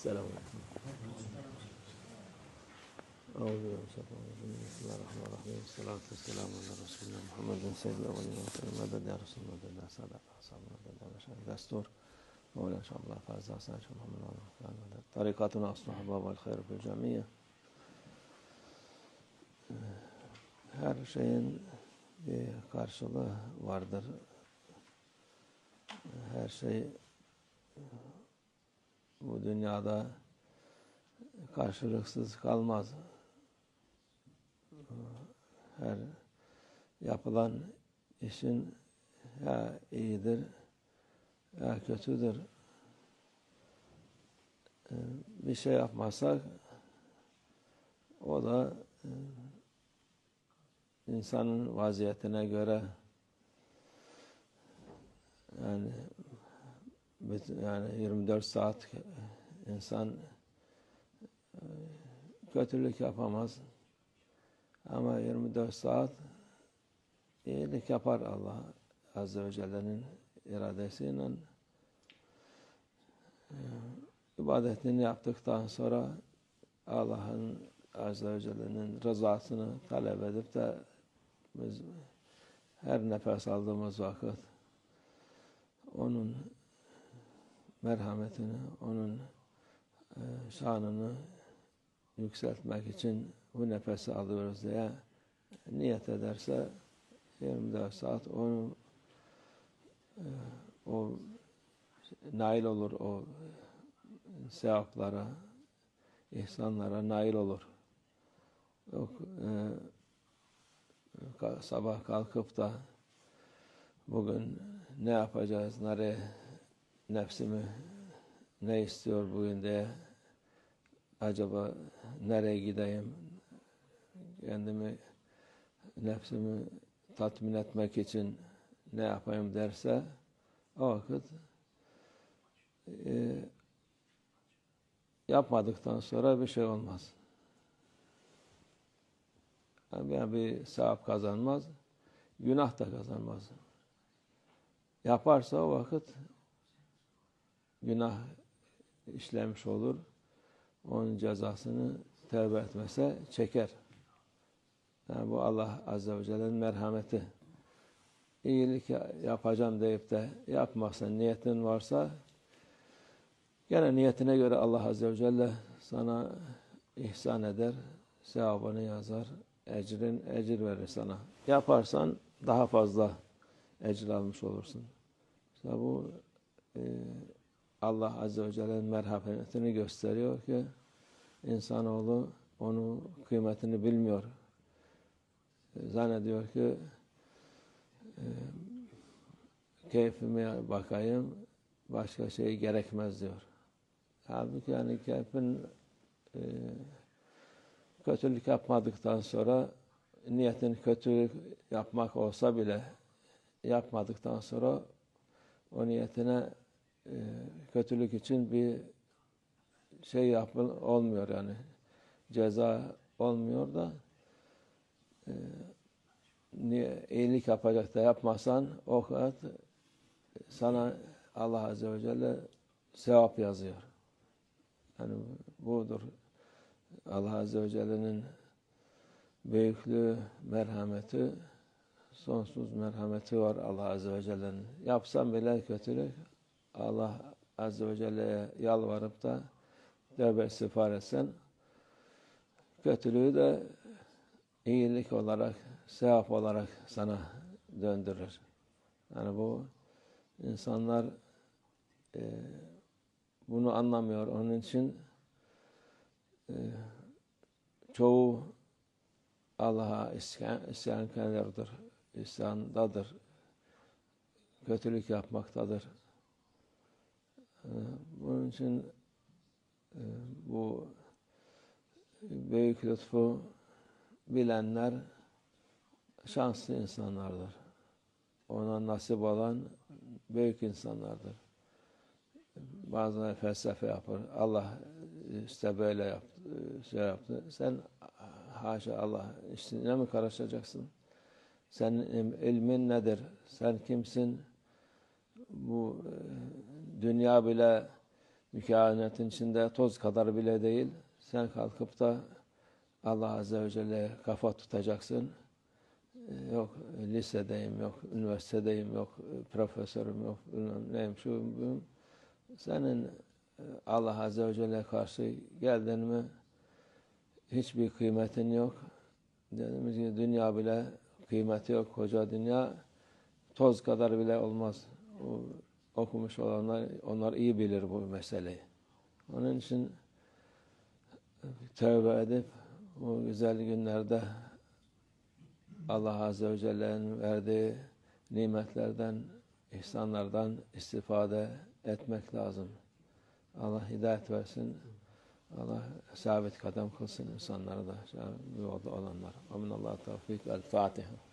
السلام عليكم أعوذ بالله من الشيطان الرجيم بسم الله الرحمن الرحيم والصلاة والسلام على رسولنا محمد سيد الأولين والآخرين مدد يا رسول الله مدد يا سادة أصحاب مدد يا مشايخ دستور مولانا إن شاء الله فاز حسن شيخ محمد وعلى مدد طريقتنا أصلح باب الخير في الجميع her şeyin bir karşılığı vardır. Her şey bu dünyada karşılıksız kalmaz. Her yapılan işin ya iyidir ya kötüdür. Bir şey yapmazsak o da insanın vaziyetine göre yani yani 24 saat insan kötülük yapamaz. Ama 24 saat iyilik yapar Allah Azze ve Celle'nin iradesiyle. ibadetini yaptıktan sonra Allah'ın Azze ve Celle'nin rızasını talep edip de biz her nefes aldığımız vakit onun merhametini, onun şanını yükseltmek için bu nefesi alıyoruz diye niyet ederse 24 saat onu o nail olur o sevaplara, ihsanlara nail olur. Yok e, sabah kalkıp da bugün ne yapacağız, nereye nefsimi ne istiyor bugün diye acaba nereye gideyim kendimi nefsimi tatmin etmek için ne yapayım derse o vakit e, yapmadıktan sonra bir şey olmaz. Yani bir sevap kazanmaz, günah da kazanmaz. Yaparsa o vakit günah işlemiş olur. Onun cezasını tevbe etmese çeker. Yani bu Allah Azze ve Celle'nin merhameti. İyilik yapacağım deyip de yapmazsan, niyetin varsa gene niyetine göre Allah Azze ve Celle sana ihsan eder, sevabını yazar, ecrin ecir verir sana. Yaparsan daha fazla ecir almış olursun. İşte bu e, Allah Azze ve Celle'nin merhametini gösteriyor ki insanoğlu onu kıymetini bilmiyor. Zannediyor ki e, keyfime bakayım başka şey gerekmez diyor. Halbuki yani keyfin e, kötülük yapmadıktan sonra niyetin kötülük yapmak olsa bile yapmadıktan sonra o niyetine e, kötülük için bir şey yapıl olmuyor yani ceza olmuyor da e, niye iyilik yapacak da yapmasan o kadar sana Allah Azze ve Celle sevap yazıyor. Yani budur. Allah Azze ve Celle'nin büyüklüğü, merhameti, sonsuz merhameti var Allah Azze ve Celle'nin. Yapsam bile kötülük, Allah Azze ve Celle'ye yalvarıp da tövbe istiğfar etsen, kötülüğü de iyilik olarak, sevap olarak sana döndürür. Yani bu insanlar e, bunu anlamıyor. Onun için e, çoğu Allah'a isyan, isyankarlardır, isyandadır, kötülük yapmaktadır. E, bunun için e, bu büyük lütfu bilenler şanslı insanlardır. Ona nasip olan büyük insanlardır. Bazıları felsefe yapar. Allah işte böyle yaptı, şey yaptı. Sen haşa Allah işine mi karışacaksın? Senin ilmin nedir? Sen kimsin? Bu dünya bile mükânetin içinde toz kadar bile değil. Sen kalkıp da Allah Azze ve Celle'ye kafa tutacaksın. Ee, Yok lisedeyim, yok üniversitedeyim, yok profesörüm, yok bilmem neyim, şu bu. Senin e, Allah Azze ve Celle'ye karşı geldin mi hiçbir kıymetin yok. Dediğimiz gibi dünya bile kıymeti yok. Koca dünya toz kadar bile olmaz. O, okumuş olanlar onlar iyi bilir bu meseleyi. Onun için tövbe edip bu güzel günlerde Allah Azze ve Celle'nin verdiği nimetlerden, ihsanlardan istifade etmek lazım. Allah hidayet versin. Allah sabit kadem kılsın insanlara da yolda olanlar. Amin Allah tevfik. El Fatiha.